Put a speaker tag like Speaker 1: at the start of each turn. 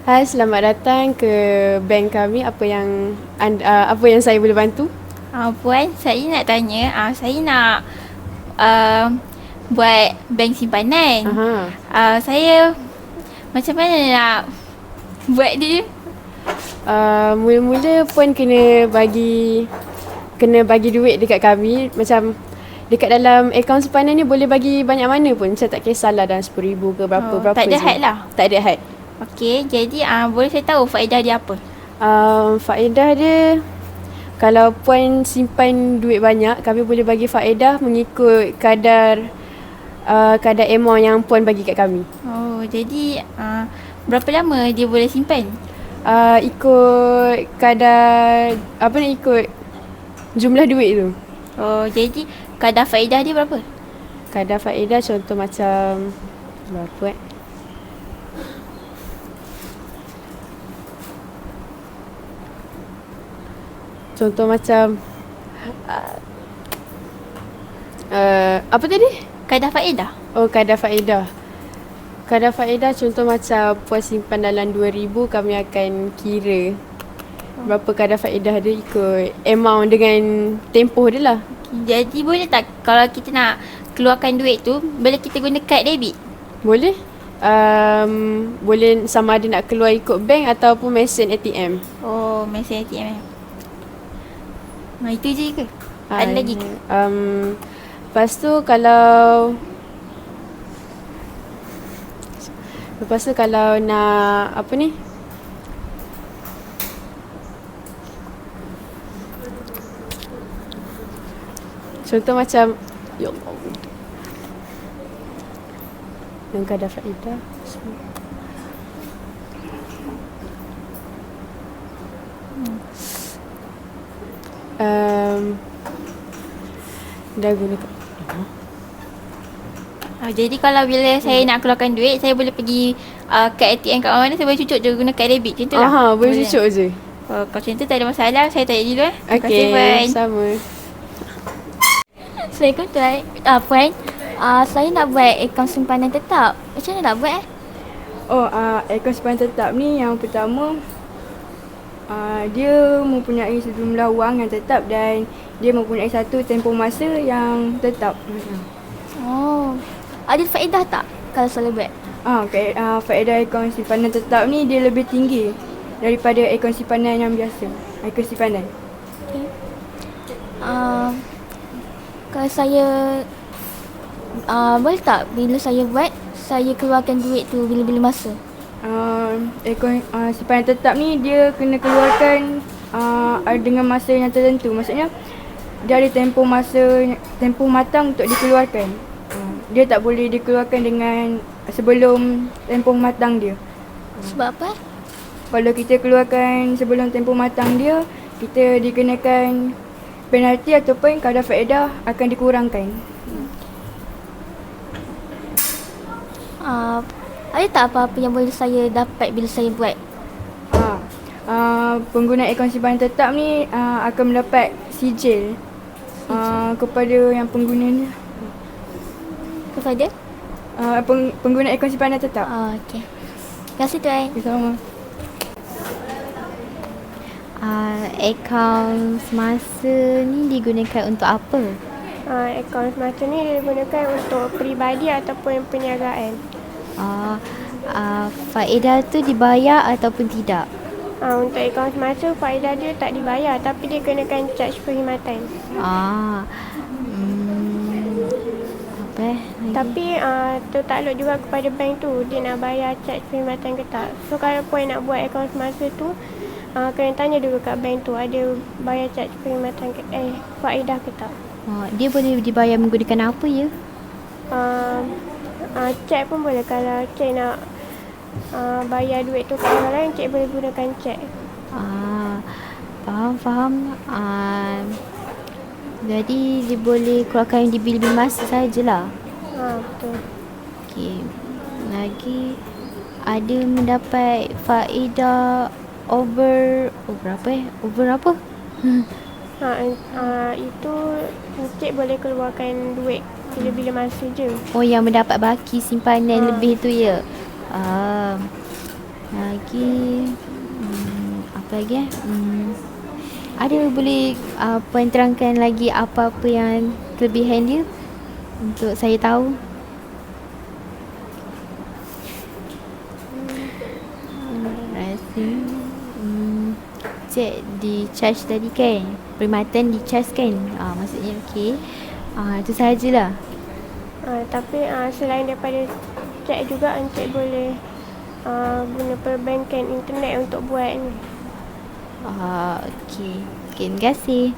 Speaker 1: Hai, selamat datang ke bank kami. Apa yang anda, uh, apa yang saya boleh bantu?
Speaker 2: Uh, Puan, saya nak tanya, uh, saya nak uh, buat bank simpanan.
Speaker 1: Aha.
Speaker 2: Uh, saya macam mana nak buat dia?
Speaker 1: Uh, mula-mula pun kena bagi kena bagi duit dekat kami macam dekat dalam akaun simpanan ni boleh bagi banyak mana pun macam tak kisahlah dalam RM10,000 ke berapa
Speaker 2: Oh,
Speaker 1: berapa
Speaker 2: tak ada
Speaker 1: je.
Speaker 2: had lah?
Speaker 1: Tak ada had.
Speaker 2: Okey, jadi uh, boleh saya tahu faedah dia apa?
Speaker 1: Uh, faedah dia kalau puan simpan duit banyak kami boleh bagi faedah mengikut kadar uh, kadar amount yang puan bagi kat kami.
Speaker 2: Oh, jadi uh, berapa lama dia boleh simpan?
Speaker 1: Uh, ikut kadar apa ni ikut jumlah duit tu.
Speaker 2: Oh, jadi kadar faedah dia berapa?
Speaker 1: Kadar faedah contoh macam berapa eh? Contoh macam uh, uh, apa tadi?
Speaker 2: Kadar faedah?
Speaker 1: Oh kadar faedah. Kadar faedah contoh macam puan simpan dalam 2000 kami akan kira berapa kadar faedah dia ikut amount dengan tempoh dia lah.
Speaker 2: Jadi boleh tak kalau kita nak keluarkan duit tu, boleh kita guna kad debit?
Speaker 1: Boleh? Um, boleh sama ada nak keluar ikut bank ataupun mesin ATM.
Speaker 2: Oh, mesin ATM Nah, itu je ke? Ada lagi ke?
Speaker 1: Um, lepas tu kalau Lepas tu kalau nak apa ni? Contoh macam Ya Allah Yang kadar faedah um, Dah guna
Speaker 2: Uh, jadi kalau bila saya nak keluarkan duit, saya boleh pergi uh, kad ATM kat mana, saya boleh cucuk je guna kad debit. Macam tu lah.
Speaker 1: Aha, boleh cucuk je
Speaker 2: Oh, kalau macam tu tak ada masalah, saya tanya dulu eh. Terima kasih,
Speaker 1: Okay,
Speaker 2: Puan.
Speaker 1: sama
Speaker 3: Assalamualaikum Tuan. Uh, Puan, uh, saya nak buat akaun simpanan tetap. Macam mana nak buat eh?
Speaker 4: Oh, uh, akaun simpanan tetap ni yang pertama uh, dia mempunyai sejumlah wang yang tetap dan dia mempunyai satu tempoh masa yang tetap.
Speaker 3: Oh, ada faedah tak kalau buat?
Speaker 4: Ah, okay, uh, faedah akaun simpanan tetap ni dia lebih tinggi daripada akaun simpanan yang biasa. Akaun simpanan.
Speaker 3: Uh, kalau saya uh, boleh tak bila saya buat saya keluarkan duit tu bila-bila masa?
Speaker 4: Uh, akaun uh, simpanan tetap ni dia kena keluarkan uh, dengan masa yang tertentu. Maksudnya dia ada tempoh masa tempoh matang untuk dikeluarkan. Uh, dia tak boleh dikeluarkan dengan sebelum tempoh matang dia.
Speaker 3: Sebab apa? eh?
Speaker 4: Kalau kita keluarkan sebelum tempoh matang dia, kita dikenakan penalti ataupun kadar faedah akan dikurangkan.
Speaker 3: Uh, ada tak apa-apa yang boleh saya dapat bila saya buat?
Speaker 4: Ha. Uh, pengguna akaun simpanan tetap ni uh, akan mendapat sijil uh, kepada yang penggunanya.
Speaker 3: Kepada?
Speaker 4: Uh, peng, pengguna akaun simpanan tetap.
Speaker 3: Oh, okey. Terima kasih Tuan.
Speaker 4: Sama.
Speaker 5: Uh, akaun semasa ni digunakan untuk apa?
Speaker 6: Uh, akaun semacam ni digunakan untuk peribadi ataupun perniagaan.
Speaker 5: Uh, uh, faedah tu dibayar ataupun tidak?
Speaker 6: Uh, untuk akaun semasa faedah dia tak dibayar tapi dia kenakan charge perkhidmatan.
Speaker 5: Ah, hmm, apa eh? lagi?
Speaker 6: Tapi uh, tertakluk juga kepada bank tu dia nak bayar charge perkhidmatan ke tak. So kalau puan nak buat akaun semasa tu uh, kena tanya dulu kat bank tu ada bayar charge perkhidmatan ke, eh faedah ke tak.
Speaker 5: Oh, dia boleh dibayar menggunakan apa ya?
Speaker 6: Uh, uh, cek pun boleh kalau cek nak uh, bayar duit tu kat orang lain cek boleh gunakan cek.
Speaker 5: Ah, faham faham. Ah, jadi dia boleh keluarkan di bil-bil masa sajalah.
Speaker 6: Ha betul.
Speaker 5: Okey. Lagi ada mendapat faedah over oh berapa eh? Over apa?
Speaker 6: Ha, uh, itu Encik boleh keluarkan duit bila-bila masa je.
Speaker 5: Oh yang mendapat baki simpanan
Speaker 6: Ah.
Speaker 5: lebih tu ya. Ah. lagi hmm, apa lagi eh? Hmm, ada boleh uh, puan terangkan lagi apa-apa yang kelebihan dia untuk saya tahu. Hmm, hmm, cek di charge tadi kan? Perkhidmatan di charge kan? Ah, Maksudnya okey. Ah, Itu sahajalah.
Speaker 6: Uh, tapi uh, selain daripada cek juga Encik boleh uh, guna perbankan internet untuk buat ni.
Speaker 5: ah, Okey. Okay, Terima kasih